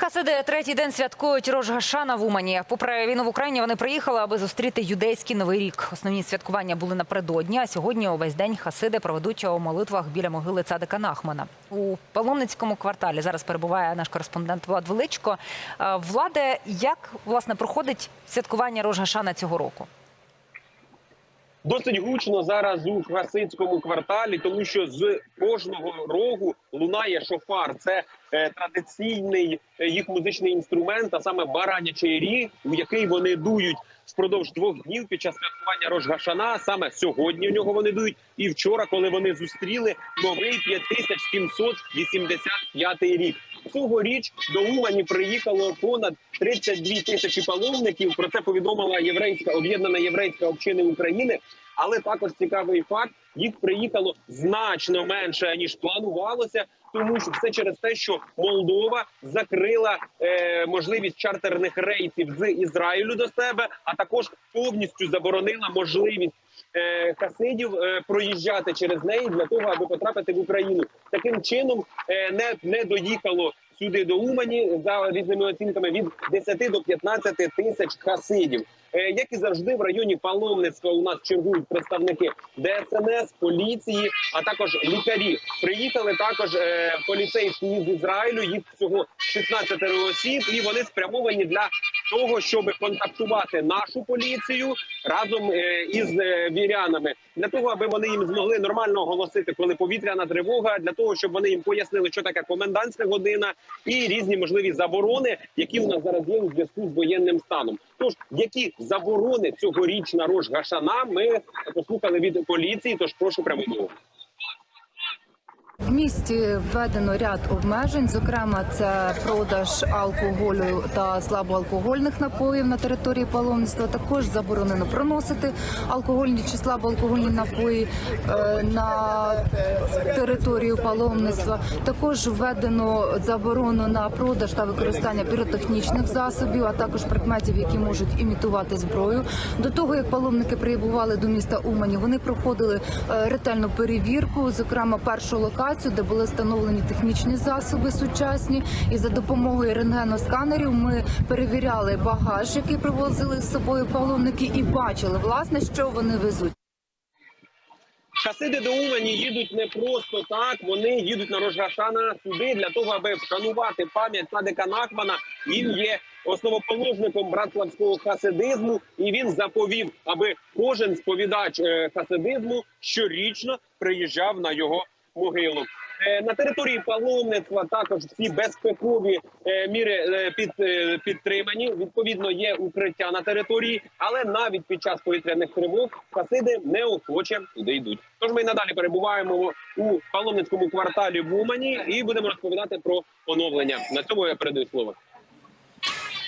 Хасиди третій день святкують Рож Гашана в Умані. Попри війну в Україні, вони приїхали, аби зустріти юдейський новий рік. Основні святкування були напередодні. А сьогодні увесь день хасиди проведуть у молитвах біля могили цадика Нахмана. У паломницькому кварталі зараз перебуває наш кореспондент Влад Величко. Е, Владе, як власне проходить святкування Рож Гашана цього року? Досить гучно зараз у хасидському кварталі, тому що з кожного рогу лунає шофар. Це е, традиційний е, їх музичний інструмент, а саме баранячий ріг, у який вони дують впродовж двох днів під час святкування Рожгашана. Саме сьогодні в нього вони дують. І вчора, коли вони зустріли новий 5785 рік. Цьогоріч до Умані приїхало понад 32 тисячі паломників. Про це повідомила єврейська об'єднана єврейська община України. Але також цікавий факт: їх приїхало значно менше ніж планувалося, тому що все через те, що Молдова закрила е, можливість чартерних рейсів з Ізраїлю до себе, а також повністю заборонила можливість хасидів е, проїжджати через неї для того, аби потрапити в Україну. Таким чином е, не, не доїхало сюди до Умані за різними оцінками від 10 до 15 тисяч хасидів. Е, Як і завжди, в районі паломництва у нас чергують представники ДСНС, поліції, а також лікарі. Приїхали також е, поліцейські з Ізраїлю. Їх всього 16 осіб, і вони спрямовані для того, щоб контактувати нашу поліцію разом е, із е, вірянами, для того, аби вони їм змогли нормально оголосити, коли повітряна тривога, для того, щоб вони їм пояснили, що таке комендантська година і різні можливі заборони, які у нас зараз є у зв'язку з воєнним станом. Тож які заборони цьогоріч на Рож ми послухали від поліції. Тож прошу прямо. Місті введено ряд обмежень. Зокрема, це продаж алкоголю та слабоалкогольних напоїв на території паломництва. Також заборонено проносити алкогольні чи слабоалкогольні напої е, на територію паломництва. Також введено заборону на продаж та використання піротехнічних засобів, а також предметів, які можуть імітувати зброю. До того як паломники прибували до міста Умані, вони проходили е, ретельну перевірку, зокрема першу локацію, де були встановлені технічні засоби сучасні, і за допомогою рентгеносканерів ми перевіряли багаж, який привозили з собою паломники, і бачили власне, що вони везуть. Хасиди до Умані їдуть не просто так. Вони їдуть на Рожгашана сюди для того, аби вшанувати пам'ять Садика Нахмана. Він є основоположником братславського хасидизму, і він заповів, аби кожен сповідач е, хасидизму щорічно приїжджав на його могилу. Е, На території паломництва також всі безпекові е, міри е, під, підтримані. Відповідно, є укриття на території, але навіть під час повітряних тривог хасиди неохоче туди йдуть. Тож ми й надалі перебуваємо у паломницькому кварталі в Умані і будемо розповідати про оновлення. На цьому я передаю слово.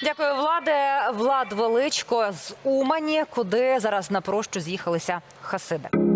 Дякую, Владе. Влад Величко з Умані, куди зараз на прощу з'їхалися хасиди.